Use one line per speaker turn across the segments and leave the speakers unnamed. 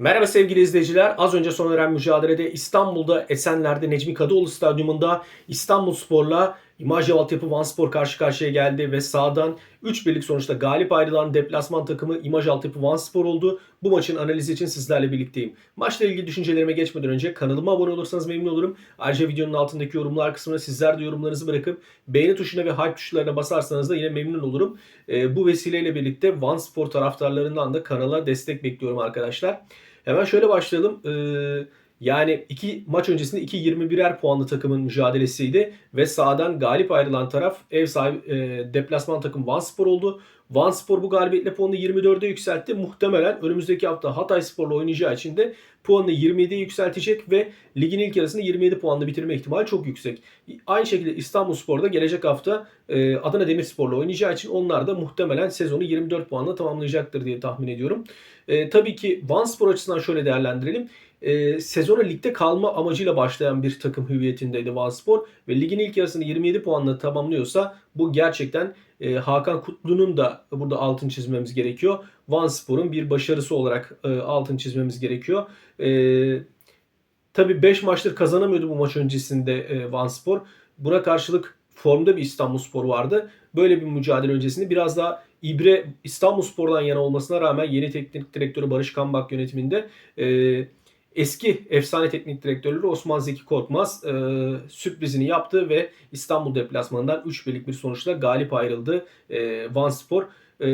Merhaba sevgili izleyiciler. Az önce sona eren mücadelede İstanbul'da Esenler'de Necmi Kadıoğlu Stadyumunda İstanbul Spor'la İmaj Altyapı Van Spor karşı karşıya geldi ve sağdan 3 birlik sonuçta galip ayrılan deplasman takımı İmaj Altyapı Van Spor oldu. Bu maçın analizi için sizlerle birlikteyim. Maçla ilgili düşüncelerime geçmeden önce kanalıma abone olursanız memnun olurum. Ayrıca videonun altındaki yorumlar kısmına sizler de yorumlarınızı bırakıp beğeni tuşuna ve hype tuşlarına basarsanız da yine memnun olurum. Ee, bu vesileyle birlikte Van Spor taraftarlarından da kanala destek bekliyorum arkadaşlar. Hemen şöyle başlayalım. Ee, yani iki maç öncesinde 2-21'er puanlı takımın mücadelesiydi ve sağdan galip ayrılan taraf ev sahibi e, deplasman takım Vanspor oldu. Vanspor bu galibiyetle puanını 24'e yükseltti. Muhtemelen önümüzdeki hafta Hatay Spor'la oynayacağı için de puanını 27'ye yükseltecek ve ligin ilk yarısını 27 puanla bitirme ihtimali çok yüksek. Aynı şekilde İstanbul Spor'da gelecek hafta e, Adana Demirspor'la oynayacağı için onlar da muhtemelen sezonu 24 puanla tamamlayacaktır diye tahmin ediyorum. E, tabii ki Vanspor açısından şöyle değerlendirelim e, sezona ligde kalma amacıyla başlayan bir takım hüviyetindeydi Vanspor ve ligin ilk yarısını 27 puanla tamamlıyorsa bu gerçekten e, Hakan Kutlu'nun da burada altın çizmemiz gerekiyor. Vanspor'un bir başarısı olarak e, altın çizmemiz gerekiyor. E, tabii 5 maçtır kazanamıyordu bu maç öncesinde e, Vanspor. Buna karşılık formda bir İstanbulspor vardı. Böyle bir mücadele öncesinde biraz daha İbre İstanbulspor'dan yana olmasına rağmen yeni teknik direktörü Barış Kambak yönetiminde e, eski efsane teknik direktörleri Osman Zeki Korkmaz e, sürprizini yaptı ve İstanbul deplasmanından 3 birlik bir sonuçla galip ayrıldı e, Van Spor. E,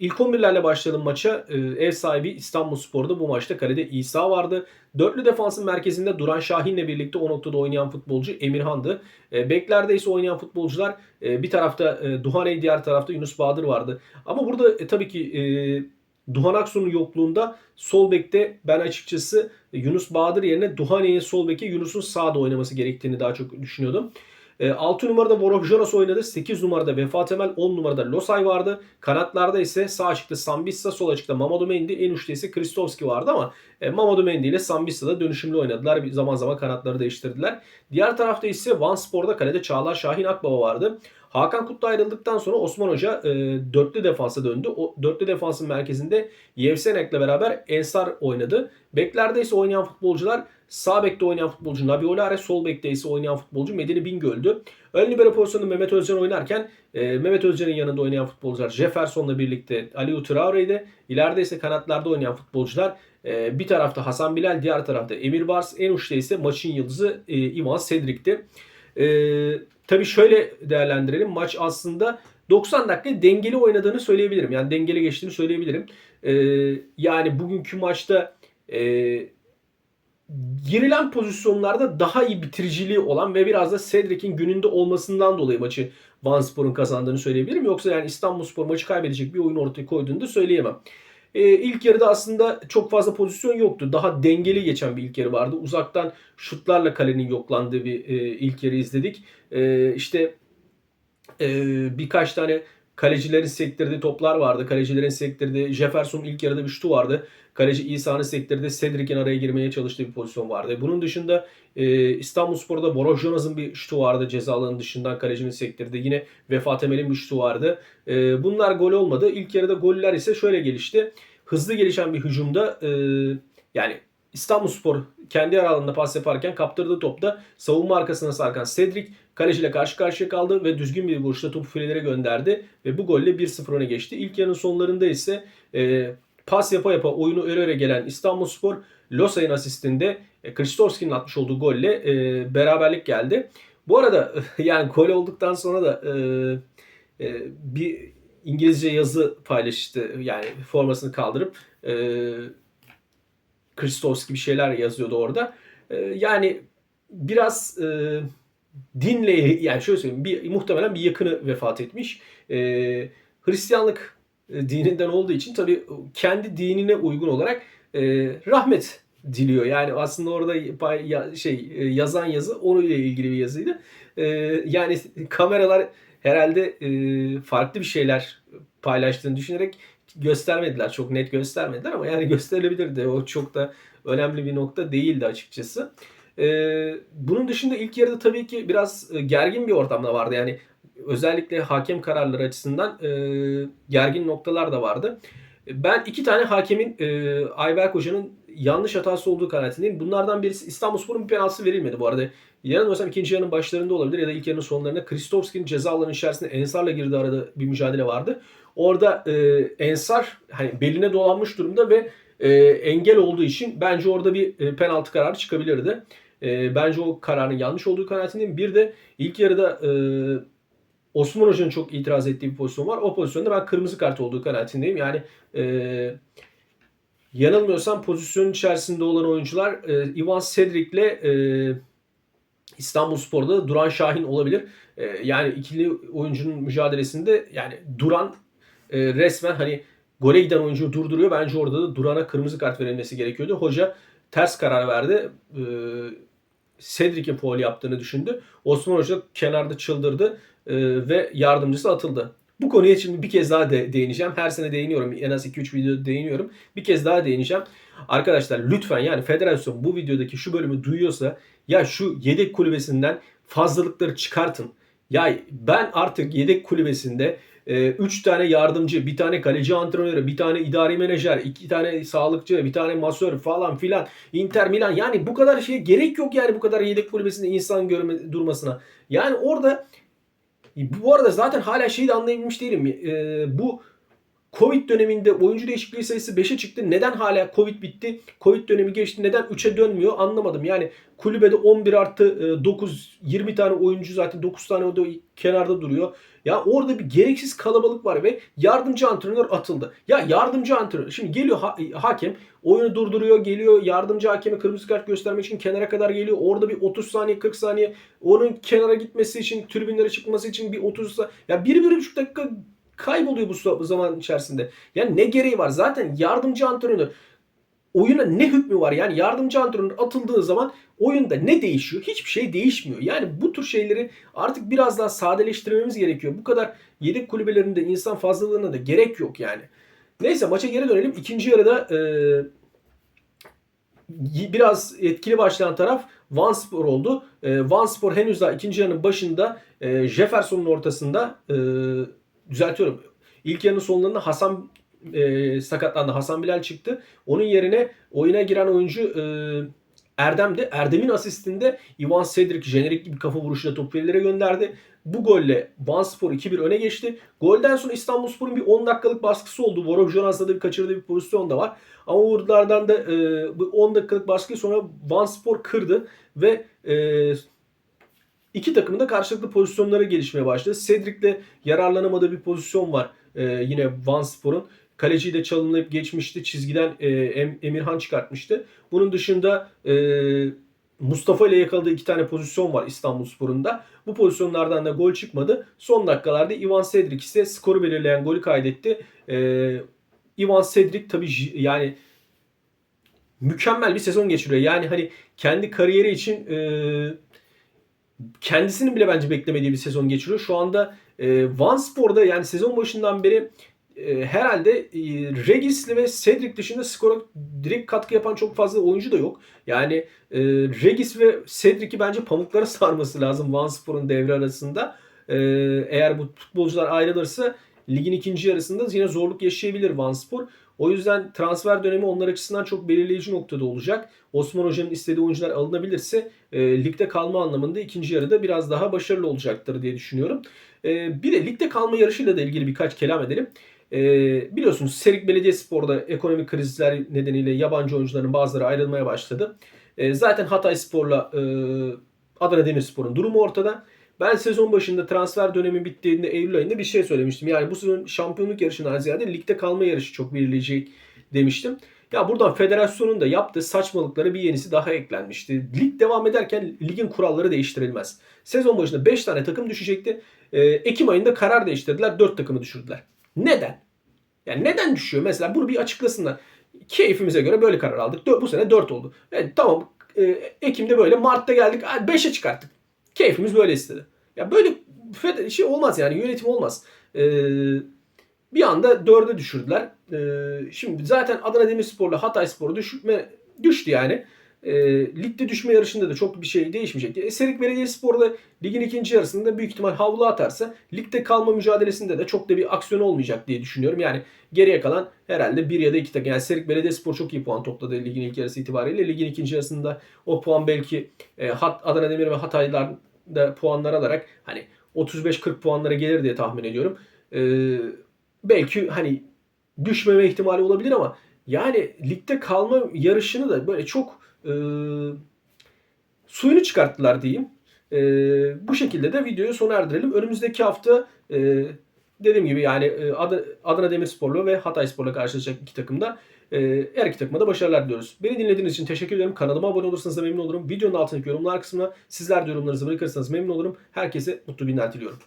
ilk 11'lerle başlayalım maça. E, ev sahibi İstanbul Spor'da bu maçta kalede İsa vardı. Dörtlü defansın merkezinde Duran Şahin'le birlikte o noktada oynayan futbolcu Emirhan'dı. E, beklerde ise oynayan futbolcular e, bir tarafta e, Duhaney diğer tarafta Yunus Bahadır vardı. Ama burada e, tabii ki e, Duhan Aksu'nun yokluğunda sol bekte ben açıkçası Yunus Bahadır yerine Duhane'nin sol beke Yunus'un sağda oynaması gerektiğini daha çok düşünüyordum. 6 numarada Vorov Jonas oynadı. 8 numarada Vefa Temel, 10 numarada Losay vardı. Kanatlarda ise sağ açıkta Sambissa, sol açıkta Mamadou Mendy, en uçta ise Kristovski vardı ama e, Mamadou Mendy ile Sambissa da dönüşümlü oynadılar. Bir zaman zaman kanatları değiştirdiler. Diğer tarafta ise Van Spor'da kalede Çağlar Şahin Akbaba vardı. Hakan Kutlu ayrıldıktan sonra Osman Hoca e, dörtlü defansa döndü. O dörtlü defansın merkezinde Yevsenek'le beraber Ensar oynadı. Beklerde ise oynayan futbolcular sağ bekte oynayan futbolcu Nabi Olare, sol bekte ise oynayan futbolcu Medeni Bingöl'dü. Ön libero pozisyonunda Mehmet Özcan oynarken e, Mehmet Özcan'ın yanında oynayan futbolcular Jefferson'la birlikte Ali Traore'ydi. İleride ise kanatlarda oynayan futbolcular e, bir tarafta Hasan Bilal, diğer tarafta Emir Bars, en uçta ise maçın yıldızı e, Ivan Cedric'ti. Eee Tabii şöyle değerlendirelim. Maç aslında 90 dakika dengeli oynadığını söyleyebilirim. Yani dengeli geçtiğini söyleyebilirim. Ee, yani bugünkü maçta e, girilen pozisyonlarda daha iyi bitiriciliği olan ve biraz da Cedric'in gününde olmasından dolayı maçı Vanspor'un kazandığını söyleyebilirim. Yoksa yani İstanbulspor maçı kaybedecek bir oyun ortaya koyduğunu da söyleyemem. E, ilk yarıda aslında çok fazla pozisyon yoktu. Daha dengeli geçen bir ilk yarı vardı. Uzaktan şutlarla kalenin yoklandığı bir e, ilk yarı izledik. E, işte e, birkaç tane kalecilerin sektirdiği toplar vardı. Kalecilerin sektirdiği Jefferson ilk yarıda bir şutu vardı. Kaleci İsa'nın sektirdiği Cedric'in araya girmeye çalıştığı bir pozisyon vardı. Bunun dışında e, İstanbulspor'da Boros Jonas'ın bir şutu vardı ceza alanının dışından kalecinin sektirdiği. Yine Vefa Temel'in bir şutu vardı. E, bunlar gol olmadı. İlk yarıda goller ise şöyle gelişti. Hızlı gelişen bir hücumda e, yani İstanbulspor kendi aralığında pas yaparken kaptırdığı topta savunma arkasına sarkan Cedric kaleciyle karşı karşıya kaldı ve düzgün bir vuruşla topu filelere gönderdi ve bu golle 1-0 öne geçti. İlk yarının sonlarında ise e, pas yapa yapa oyunu öre öre gelen İstanbulspor Losay'ın asistinde e, Kristovski'nin atmış olduğu golle e, beraberlik geldi. Bu arada yani gol olduktan sonra da e, e, bir İngilizce yazı paylaştı. Yani formasını kaldırıp e, Kristovski bir şeyler yazıyordu orada. E, yani biraz e, dinle yani şöyle söyleyeyim bir, muhtemelen bir yakını vefat etmiş. E, Hristiyanlık dininden olduğu için tabii kendi dinine uygun olarak e, rahmet diliyor. Yani aslında orada şey e, yazan yazı onunla ilgili bir yazıydı. E, yani kameralar herhalde e, farklı bir şeyler paylaştığını düşünerek göstermediler. Çok net göstermediler ama yani gösterilebilirdi. O çok da önemli bir nokta değildi açıkçası. Ee, bunun dışında ilk yarıda tabii ki biraz e, gergin bir ortamda vardı. Yani özellikle hakem kararları açısından e, gergin noktalar da vardı. Ben iki tane hakemin e, Ayberk Hoca'nın yanlış hatası olduğu kanaatindeyim. Bunlardan birisi İstanbulspor'un bir penaltısı verilmedi bu arada. Yanılmıyorsam ikinci yarının başlarında olabilir ya da ilk yarının sonlarında. Kristovski'nin ceza alanının içerisinde Ensar'la girdiği arada bir mücadele vardı. Orada e, Ensar hani beline dolanmış durumda ve e, engel olduğu için bence orada bir e, penaltı kararı çıkabilirdi. E, bence o kararın yanlış olduğu kanaatindeyim. Bir de ilk yarıda e, Osman Hoca'nın çok itiraz ettiği bir pozisyon var. O pozisyonda ben kırmızı kart olduğu kanaatindeyim. Yani e, yanılmıyorsam pozisyonun içerisinde olan oyuncular e, Ivan Cedric ile e, İstanbul Spor'da Duran Şahin olabilir. E, yani ikili oyuncunun mücadelesinde yani Duran e, resmen hani gole giden oyuncuyu durduruyor. Bence orada da Duran'a kırmızı kart verilmesi gerekiyordu. Hoca ters karar verdi. E, Cedric'in foul yaptığını düşündü. Osman Hoca kenarda çıldırdı e, ve yardımcısı atıldı. Bu konuya şimdi bir kez daha de, değineceğim. Her sene değiniyorum. En az 2-3 videoda değiniyorum. Bir kez daha değineceğim. Arkadaşlar lütfen yani federasyon bu videodaki şu bölümü duyuyorsa ya şu yedek kulübesinden fazlalıkları çıkartın. Ya ben artık yedek kulübesinde 3 tane yardımcı, bir tane kaleci antrenörü, bir tane idari menajer, iki tane sağlıkçı, bir tane masör falan filan. Inter Milan yani bu kadar şeye gerek yok yani bu kadar yedek kulübesinde insan görme durmasına. Yani orada bu arada zaten hala şeyi de anlayabilmiş değilim. Ee, bu Covid döneminde oyuncu değişikliği sayısı 5'e çıktı. Neden hala Covid bitti? Covid dönemi geçti. Neden 3'e dönmüyor? Anlamadım. Yani kulübede 11 artı 9 20 tane oyuncu zaten 9 tane o da kenarda duruyor. Ya orada bir gereksiz kalabalık var ve yardımcı antrenör atıldı. Ya yardımcı antrenör şimdi geliyor ha- hakem oyunu durduruyor geliyor yardımcı hakeme kırmızı kart göstermek için kenara kadar geliyor. Orada bir 30 saniye 40 saniye onun kenara gitmesi için tribünlere çıkması için bir 30 saniye. Ya 1-1,5 dakika kayboluyor bu zaman içerisinde. Yani ne gereği var? Zaten yardımcı antrenör oyuna ne hükmü var? Yani yardımcı antrenör atıldığı zaman oyunda ne değişiyor? Hiçbir şey değişmiyor. Yani bu tür şeyleri artık biraz daha sadeleştirmemiz gerekiyor. Bu kadar yedek kulübelerinde insan fazlalığına da gerek yok yani. Neyse maça geri dönelim. İkinci yarıda e, biraz etkili başlayan taraf Vanspor oldu. E, Vanspor henüz daha ikinci yarının başında e, Jefferson'un ortasında e, düzeltiyorum. İlk yarının sonlarında Hasan e, sakatlandı. Hasan Bilal çıktı. Onun yerine oyuna giren oyuncu e, Erdem'di. Erdem'in asistinde Ivan Cedric jenerik bir kafa vuruşuyla topu verilere gönderdi. Bu golle Vanspor 2-1 öne geçti. Golden sonra İstanbulspor'un bir 10 dakikalık baskısı oldu. Vorov Jonas'ta da bir kaçırdığı bir pozisyon da var. Ama buralardan da e, bu 10 dakikalık baskıyı sonra Vanspor kırdı ve e, iki takımın da karşılıklı pozisyonlara gelişmeye başladı. Cedric'le yararlanamadığı bir pozisyon var e, yine Vanspor'un. Kaleciyi de çalımlayıp geçmişti. Çizgiden e, Emirhan çıkartmıştı. Bunun dışında e, Mustafa ile yakaladığı iki tane pozisyon var İstanbulspor'un da. Bu pozisyonlardan da gol çıkmadı. Son dakikalarda Ivan Cedric ise skoru belirleyen golü kaydetti. E, Ivan Cedric tabii yani mükemmel bir sezon geçiriyor. Yani hani kendi kariyeri için e, kendisinin bile bence beklemediği bir sezon geçiriyor. Şu anda e, Van Spor'da yani sezon başından beri e, herhalde e, Regis'li ve Cedric dışında skora direkt katkı yapan çok fazla oyuncu da yok. Yani e, Regis ve Cedric'i bence pamuklara sarması lazım Van Spor'un devre arasında. E, eğer bu futbolcular ayrılırsa ligin ikinci yarısında yine zorluk yaşayabilir Van Spor. O yüzden transfer dönemi onlar açısından çok belirleyici noktada olacak. Osman Hoca'nın istediği oyuncular alınabilirse e, ligde kalma anlamında ikinci yarıda biraz daha başarılı olacaktır diye düşünüyorum. E, bir de ligde kalma yarışıyla da ilgili birkaç kelam edelim. E, biliyorsunuz Serik Belediyespor'da ekonomik krizler nedeniyle yabancı oyuncuların bazıları ayrılmaya başladı. E, zaten Hatay Spor'la e, Adana Demirspor'un durumu ortada. Ben sezon başında transfer dönemi bittiğinde Eylül ayında bir şey söylemiştim. Yani bu sezon şampiyonluk yarışından ziyade ligde kalma yarışı çok belirleyici demiştim. Ya buradan federasyonun da yaptığı saçmalıklara bir yenisi daha eklenmişti. Lig devam ederken ligin kuralları değiştirilmez. Sezon başında 5 tane takım düşecekti. Ee, Ekim ayında karar değiştirdiler. 4 takımı düşürdüler. Neden? Yani neden düşüyor? Mesela bunu bir açıklasınlar. Keyfimize göre böyle karar aldık. Bu sene 4 oldu. Evet, tamam e, Ekim'de böyle Mart'ta geldik 5'e çıkarttık. Keyfimiz böyle istedi. Ya böyle şey olmaz yani yönetim olmaz. Ee, bir anda dörde düşürdüler. Ee, şimdi zaten Adana Demirspor'la Hatay Spor'u düşme düştü yani. e, ligde düşme yarışında da çok bir şey değişmeyecek. E, Serik Belediyespor da ligin ikinci yarısında büyük ihtimal havlu atarsa ligde kalma mücadelesinde de çok da bir aksiyon olmayacak diye düşünüyorum. Yani geriye kalan herhalde bir ya da iki takım. Yani Serik Belediyespor çok iyi puan topladı ligin ilk yarısı itibariyle. Ligin ikinci yarısında o puan belki e, Hat, Adana Demir ve Hatay'da puanlar alarak hani 35-40 puanlara gelir diye tahmin ediyorum. E, belki hani düşmeme ihtimali olabilir ama yani ligde kalma yarışını da böyle çok e, suyunu çıkarttılar diyeyim. E, bu şekilde de videoyu sona erdirelim. Önümüzdeki hafta e, dediğim gibi yani e, Ad- Adana Demirspor'la ve Hatayspor'la karşılaşacak iki takımda e, her iki takıma da başarılar diliyoruz. Beni dinlediğiniz için teşekkür ederim. Kanalıma abone olursanız da memnun olurum. Videonun altındaki yorumlar kısmına sizler de yorumlarınızı bırakırsanız memnun olurum. Herkese mutlu günler diliyorum.